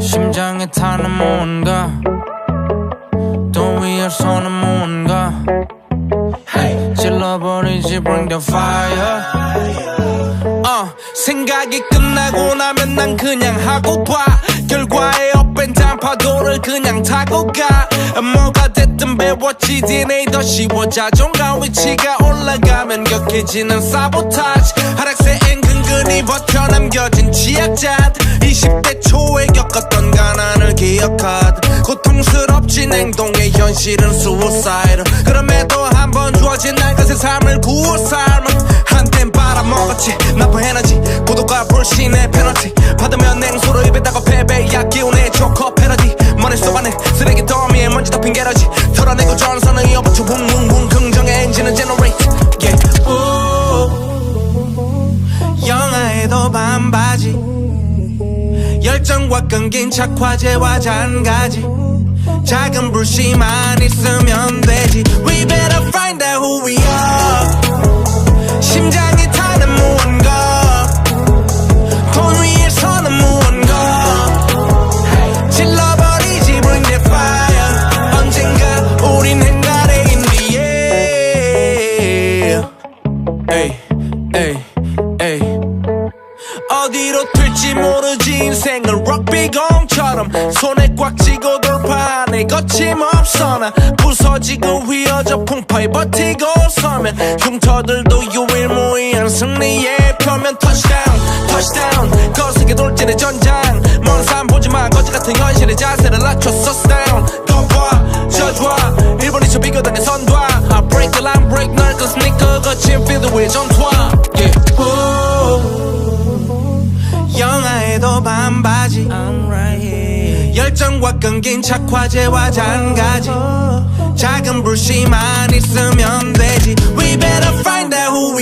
심장에 타는 뭔가 또 위에 서는 뭔가. 질러버리지 bring the fire. 어, 생각이 끝나고 나면 난 그냥 하고 봐. 결과에 업앤다운 파도를 그냥 타고 가. 뭐가 됐든 배웠지 DNA 더 쉬워 자존감 위치가 올라가면 격해지는 사보타지 고통스럽진 행동의 현실은 suicide 그럼에도 한 번 주어진 날 것의 삶을 구워 삶은 한땐 빨아먹었지. 나쁜 에너지 고독과 불신의 페널티 받으면 냉소로 입에다가 패배야 기운의 조커 패러디 머릿속 안에 쓰레기 더미에 먼지 덮인 게러지. 털어내고 전선을 이어붙여 붕붕 열정과 끊긴 착화제와 잔가지 작은 불씨만 있으면 되지 We better find out who we are 어디로 튈지 모르지 인생은 럭비공처럼 손에 꽉 쥐고 돌파하네 거침없어 나 부서지고 휘어져 풍파에 버티고 서면 흉터들도 유일무이한 승리의 표면 터치다운 터치다운 거세게 돌진의 전장. 먼산 보지마. 거지 같은 현실의 자세를 낮췄어 down 더봐 저주와 일본이처 비교당해 선두와 I break the line break 넓은 스니커 거친 필드 위의 전투와 영화에도 반바지 열정과 끊긴 착화제와 잔가지. 작은 불씨만 있으면 되지. We better find out who